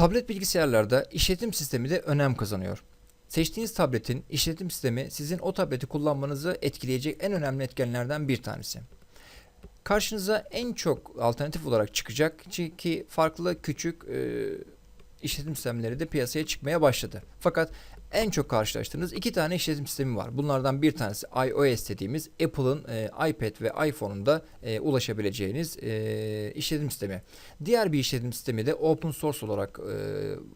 Tablet bilgisayarlarda işletim sistemi de önem kazanıyor. Seçtiğiniz tabletin işletim sistemi sizin o tableti kullanmanızı etkileyecek en önemli etkenlerden bir tanesi. Karşınıza en çok alternatif olarak çıkacak ki farklı küçük e, işletim sistemleri de piyasaya çıkmaya başladı. Fakat en çok karşılaştığınız iki tane işletim sistemi var. Bunlardan bir tanesi iOS dediğimiz Apple'ın e, iPad ve iPhone'unda e, ulaşabileceğiniz e, işletim sistemi. Diğer bir işletim sistemi de open source olarak e,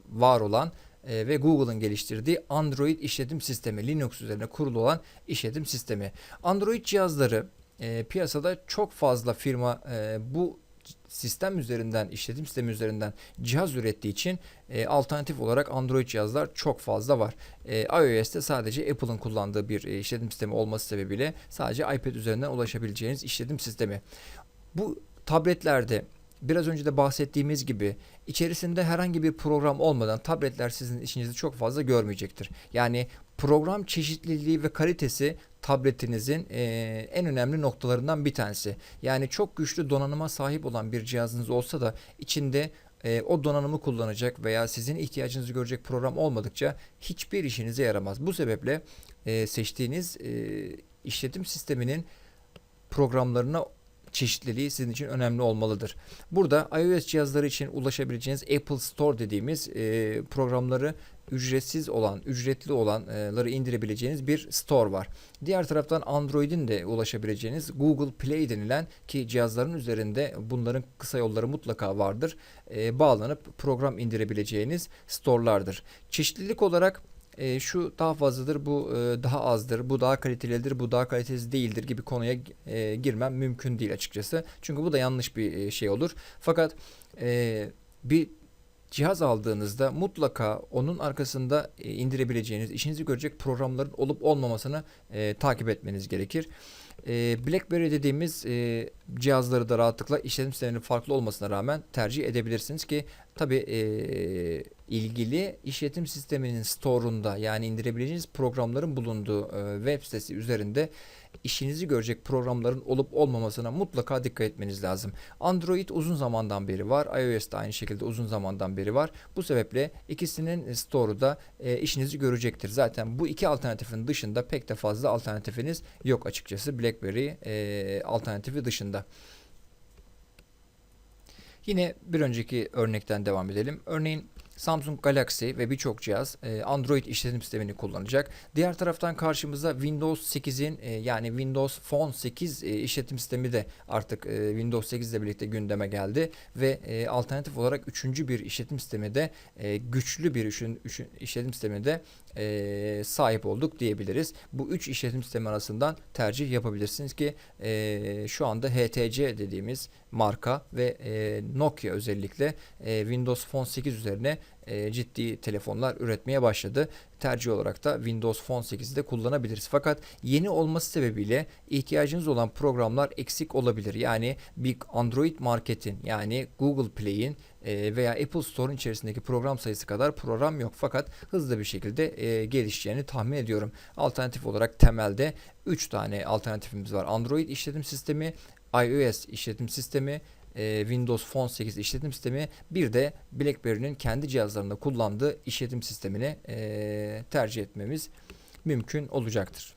var olan e, ve Google'ın geliştirdiği Android işletim sistemi, Linux üzerine kurulu olan işletim sistemi. Android cihazları e, piyasada çok fazla firma e, bu sistem üzerinden, işletim sistemi üzerinden cihaz ürettiği için e, alternatif olarak Android cihazlar çok fazla var. E, iOS'te sadece Apple'ın kullandığı bir e, işletim sistemi olması sebebiyle sadece iPad üzerinden ulaşabileceğiniz işletim sistemi. Bu tabletlerde biraz önce de bahsettiğimiz gibi içerisinde herhangi bir program olmadan tabletler sizin işinizi çok fazla görmeyecektir. Yani program çeşitliliği ve kalitesi tabletinizin e, en önemli noktalarından bir tanesi. Yani çok güçlü donanıma sahip olan bir cihazınız olsa da içinde e, o donanımı kullanacak veya sizin ihtiyacınızı görecek program olmadıkça hiçbir işinize yaramaz. Bu sebeple e, seçtiğiniz e, işletim sisteminin programlarına çeşitliliği sizin için önemli olmalıdır. Burada iOS cihazları için ulaşabileceğiniz Apple Store dediğimiz e, programları ücretsiz olan, ücretli olanları indirebileceğiniz bir store var. Diğer taraftan Android'in de ulaşabileceğiniz Google Play denilen ki cihazların üzerinde bunların kısa yolları mutlaka vardır. E, bağlanıp program indirebileceğiniz store'lardır. Çeşitlilik olarak e, şu daha fazladır, bu e, daha azdır, bu daha kalitelidir, bu daha kalitesiz değildir gibi konuya e, girmem mümkün değil açıkçası. Çünkü bu da yanlış bir e, şey olur. Fakat e, bir cihaz aldığınızda mutlaka onun arkasında e, indirebileceğiniz, işinizi görecek programların olup olmamasını e, takip etmeniz gerekir. E, BlackBerry dediğimiz e, cihazları da rahatlıkla işletim sisteminin farklı olmasına rağmen tercih edebilirsiniz ki tabi e, ilgili işletim sisteminin store'unda yani indirebileceğiniz programların bulunduğu e, web sitesi üzerinde işinizi görecek programların olup olmamasına mutlaka dikkat etmeniz lazım. Android uzun zamandan beri var. iOS da aynı şekilde uzun zamandan beri var. Bu sebeple ikisinin store'u da e, işinizi görecektir. Zaten bu iki alternatifin dışında pek de fazla alternatifiniz yok açıkçası BlackBerry e, alternatifi dışında. Yine bir önceki örnekten devam edelim. Örneğin Samsung Galaxy ve birçok cihaz e, Android işletim sistemini kullanacak. Diğer taraftan karşımıza Windows 8'in e, yani Windows Phone 8 e, işletim sistemi de artık Windows 8 ile birlikte gündeme geldi ve alternatif olarak üçüncü bir işletim sistemi de güçlü bir işletim sistemi de sahip olduk diyebiliriz. Bu üç işletim sistemi arasından tercih yapabilirsiniz ki şu anda HTC dediğimiz marka ve Nokia özellikle Windows Phone 8 üzerine e, ciddi telefonlar üretmeye başladı. Tercih olarak da Windows Phone 8'i de kullanabiliriz. Fakat yeni olması sebebiyle ihtiyacınız olan programlar eksik olabilir. Yani bir Android marketin yani Google Play'in e, veya Apple Store'un içerisindeki program sayısı kadar program yok. Fakat hızlı bir şekilde e, gelişeceğini tahmin ediyorum. Alternatif olarak temelde 3 tane alternatifimiz var. Android işletim sistemi, iOS işletim sistemi e, Windows Phone 8 işletim sistemi bir de BlackBerry'nin kendi cihazlarında kullandığı işletim sistemini e, tercih etmemiz mümkün olacaktır.